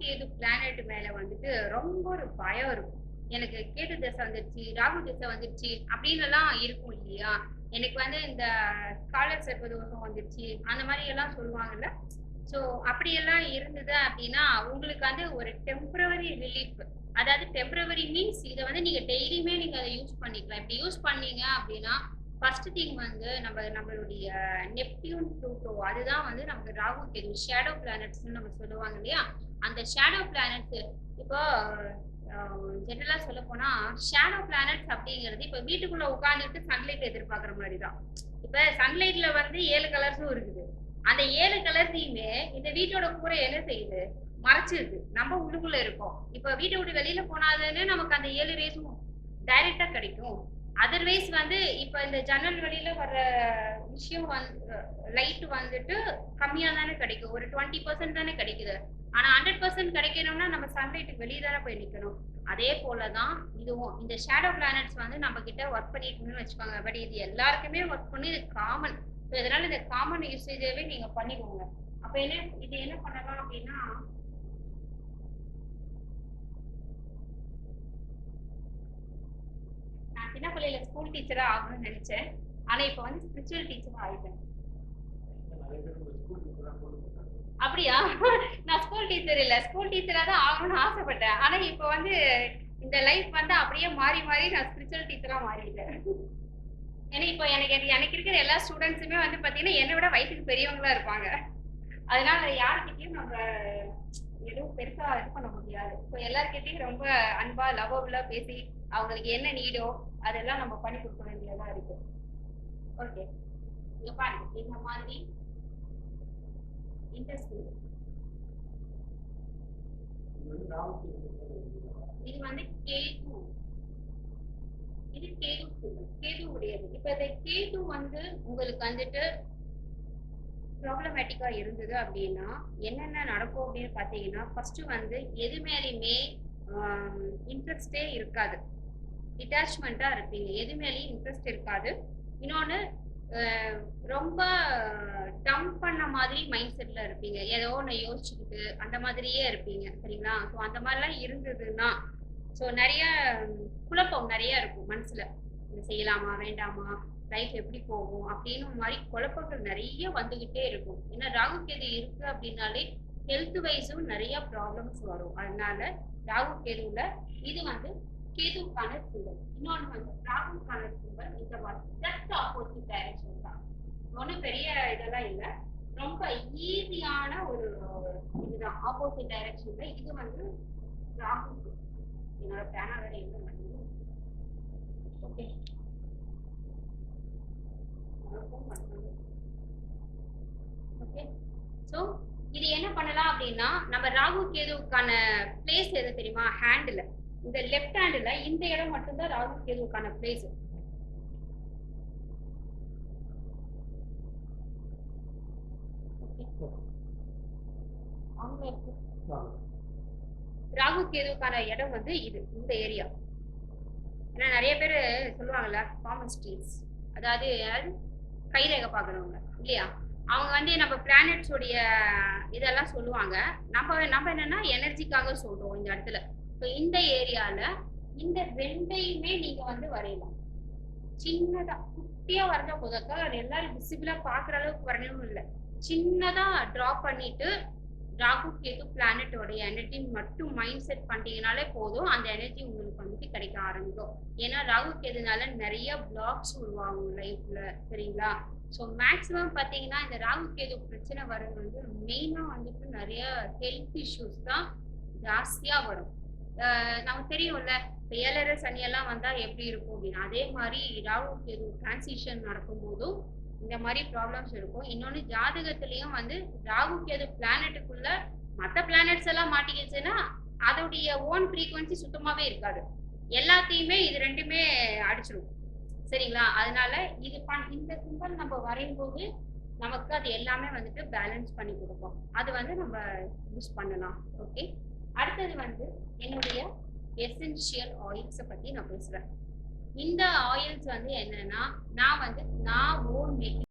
Ketu planet மேல வந்துட்டு ரொம்ப ஒரு பயம் இருக்கும். எனக்கு கேது தசை வந்துருச்சு ராகு தசை வந்துருச்சு அப்படின்னுலாம் இருக்கும் இல்லையா? எனக்கு வந்து இந்த ஸ்காலர் சர்வ தோஷம் வந்துருச்சு அந்த மாதிரி எல்லாம் சொல்லுவாங்கல்ல. ஸோ அப்படியெல்லாம் இருந்தது அப்படின்னா உங்களுக்கு வந்து ஒரு டெம்பரவரி ரிலீஃப் அதாவது டெம்பரவரி மீன்ஸ் இதை வந்து நீங்கள் டெய்லியுமே நீங்கள் அதை யூஸ் பண்ணிக்கலாம். இப்படி யூஸ் பண்ணீங்க அப்படின்னா ஃபர்ஸ்ட் திங் வந்து நம்ம நம்மளுடைய நெப்டியூன் ப்ளூட்டோ அதுதான் வந்து நமக்கு ராகு கேது ஷேடோ பிளானட்ஸ்னு நம்ம சொல்லுவாங்க இல்லையா? அந்த ஷேடோ பிளானட்ஸ் இப்போ ஜென்ரலாக சொல்ல போனா ஷேடோ பிளானட்ஸ் அப்படிங்கிறது இப்போ வீட்டுக்குள்ள உட்காந்துட்டு சன்லைட் எதிர்பார்க்குற மாதிரி தான் இப்போ சன்லைட்ல வந்து ஏழு கலர்ஸும் இருக்குது. அந்த ஏழு கலர்ஸையுமே இந்த வீட்டோட கூரை என்ன செய்யுது? மறைச்சிருக்கு நம்ம உள்ளுக்குள்ள இருக்கோம். இப்போ வீட்டை விட்டு வெளியில போனாதுன்னு நமக்கு அந்த ஏழு ரேஸும் டைரக்டா கிடைக்கும். அதர்வைஸ் வந்து இப்ப இந்த ஜன்னல் வழியில வர்ற விஷயம் வந்து லைட் வந்துட்டு கம்மியா தானே கிடைக்கும். ஒரு டுவெண்ட்டி பர்சன்ட் தானே கிடைக்குது. ஆனா ஹண்ட்ரட் பர்சன்ட் கிடைக்கணும்னா நம்ம சன்லைட்டுக்கு வெளியே தானே போய் நிற்கணும் அதே போலதான் இதுவும் இந்த ஷேடோ பிளானட்ஸ் வந்து நம்ம கிட்ட ஒர்க் பண்ணிட்டு வச்சுக்கோங்க. பட் இது எல்லாருக்குமே ஒர்க் பண்ணி இது காமன் இதனால இந்த காமன் யூசேஜாவே நீங்க பண்ணிக்கோங்க. அப்ப என்ன இது என்ன பண்ணலாம் அப்படின்னா நான் சின்ன பிள்ளையில ஸ்கூல் டீச்சரா ஆகணும்னு நினைச்சேன். ஆனா இப்ப வந்து ஸ்பிரிச்சுவல் டீச்சரா ஆயிட்டேன். அப்படியா? நான் ஸ்கூல் டீச்சர் இல்ல. ஸ்கூல் டீச்சரா தான் ஆகணும்னு ஆசைப்பட்டேன். ஆனா இப்ப வந்து இந்த லைஃப் வந்து அப்படியே மாறி மாறி நான் ஸ்பிரிச்சுவல் டீச்சரா மாறிட்டேன். ஏன்னா இப்போ எனக்கு எனக்கு- இருக்கிற எல்லா ஸ்டூடெண்ட்ஸுமே வந்து பார்த்தீங்கன்னா என்னை விட வயசுக்கு பெரியவங்களா இருப்பாங்க. அதனால யாருக்கிட்டையும் நம்ம எதுவும் பெருசா இது பண்ண முடியாது. இப்போ எல்லாருக்கிட்டையும் ரொம்ப அன்பா லவ்வபுல்லா பேசி அவங்களுக்கு என்ன நீடோ அதெல்லாம் நம்ம பண்ணி கொடுக்க வேண்டியதா இருக்கு. ஓகே இங்க பாருங்க. இந்த மாதிரி இன்ட்ரெஸ்டிங் இது வந்து கேது இது கேது கேது உடையது. இப்ப இந்த கேது வந்து உங்களுக்கு வந்துட்டு ப்ராப்ளமேட்டிக்கா இருந்தது அப்படின்னா என்னென்ன நடக்கும் அப்படின்னு பார்த்தீங்கன்னா ஃபர்ஸ்ட் வந்து எது மேலேயுமே இன்ட்ரெஸ்டே இருக்காது. டிட்டாச்மெண்ட்டாக இருப்பீங்க. எது மேலேயும் இன்ட்ரெஸ்ட் இருக்காது. இன்னொன்று ரொம்ப டம்ப் பண்ண மாதிரி மைண்ட் செட்டில் இருப்பீங்க. ஏதோ ஒன்று யோசிச்சுக்கிட்டு அந்த மாதிரியே இருப்பீங்க. சரிங்களா? ஸோ அந்த மாதிரிலாம் இருந்ததுன்னா ஸோ நிறைய குழப்பம் நிறைய இருக்கும் மனசில். செய்யலாமா? வேண்டாமா? லைஃப் எப்படி போகும் அப்படின்னு மாதிரி குழப்பங்கள் நிறைய வந்துகிட்டே இருக்கும். ஏன்னா ராகு கேது இருக்கு அப்படின்னாலே ஹெல்த் வைஸும் நிறைய ப்ராப்ளம்ஸ் வரும். அதனால ராகு கேதுல இது வந்து கேதுவுக்கான சிம்பல் இன்னொன்று வந்து ராகுக்கான சிம்பல் இந்த மாதிரி ஜஸ்ட் ஆப்போசிட் டைரக்ஷன் தான். ஒன்றும் பெரிய இதெல்லாம் இல்லை. ரொம்ப ஈஸியான ஒரு இதுதான். ஆப்போசிட் டைரக்ஷன்ல இது வந்து ராகு என்னோட பேனா வேற எங்க ஓகே ஓகே ஸோ இது என்ன பண்ணலாம் அப்படின்னா நம்ம ராகு கேதுவுக்கான பிளேஸ் எது தெரியுமா? ஹேண்டில் இந்த லெஃப்ட் ஹேண்டில் இந்த இடம் மட்டும்தான் ராகு கேதுவுக்கான பிளேஸ் ராகு கேதுவுக்கான இடம் வந்து இது இந்த ஏரியா ஏன்னா நிறைய பேர் சொல்லுவாங்கல்ல காமன் ஸ்ட்ரீட்ஸ் அதாவது யாரு கைரேகை பார்க்குறவங்க இல்லையா? அவங்க வந்து நம்ம பிளானட்ஸோடைய இதெல்லாம் சொல்லுவாங்க. நம்ம நம்ம என்னன்னா எனர்ஜிக்காக சொல்றோம் இந்த இடத்துல. இப்போ இந்த ஏரியால இந்த ரெண்டையுமே நீங்க வந்து வரையலாம். சின்னதா குட்டியா வரைஞ்சா போதாக்கா அது எல்லாரும் விசிபிளா பாக்குற அளவுக்கு வரையணும் இல்லை. சின்னதா டிரா பண்ணிட்டு ராகு கேது பிளானட்டோடைய எனர்ஜி மட்டும் மைண்ட் செட் பண்ணிட்டீங்கனாலே போதும். அந்த எனர்ஜி உங்களுக்கு வந்துட்டு கிடைக்க ஆரம்பிக்கும். ஏன்னா ராகு கேதுனால நிறைய பிளாக்ஸ் உருவாகும் லைஃப்ல சரிங்களா? ஸோ மேக்ஸிமம் பார்த்தீங்கன்னா இந்த ராகு கேது பிரச்சனை வர்றது வந்து மெயினாக வந்துட்டு நிறைய ஹெல்த் இஷ்யூஸ் தான் ஜாஸ்தியாக வரும். நமக்கு தெரியும்ல இப்போ ஏழரை சனியெல்லாம் வந்தால் எப்படி இருக்கும் அப்படின்னு அதே மாதிரி ராகு கேது டிரான்சிஷன் நடக்கும்போதும் இந்த மாதிரி ப்ராப்ளம்ஸ் இருக்கும். இன்னொன்று ஜாதகத்துலேயும் வந்து ராகு கேது பிளானட்டுக்குள்ள மற்ற பிளானட்ஸ் எல்லாம் மாட்டிக்கிச்சுன்னா அதோடைய ஓன் ஃப்ரீக்குவன்சி சுத்தமாகவே இருக்காது. எல்லாத்தையுமே இது ரெண்டுமே அடிச்சிடும் சரிங்களா? அதனால இது பண் இந்த சிம்பல் நம்ம வரையும் போது நமக்கு அது எல்லாமே வந்துட்டு பேலன்ஸ் பண்ணி கொடுக்கும். அது வந்து நம்ம யூஸ் பண்ணலாம். ஓகே அடுத்தது வந்து என்னுடைய எசென்ஷியல் ஆயில்ஸை பற்றி நான் பேசுகிறேன் இந்த ஆயில்ஸ் வந்து என்னன்னா நான் வந்து நான் ஓன் மேக்கிங்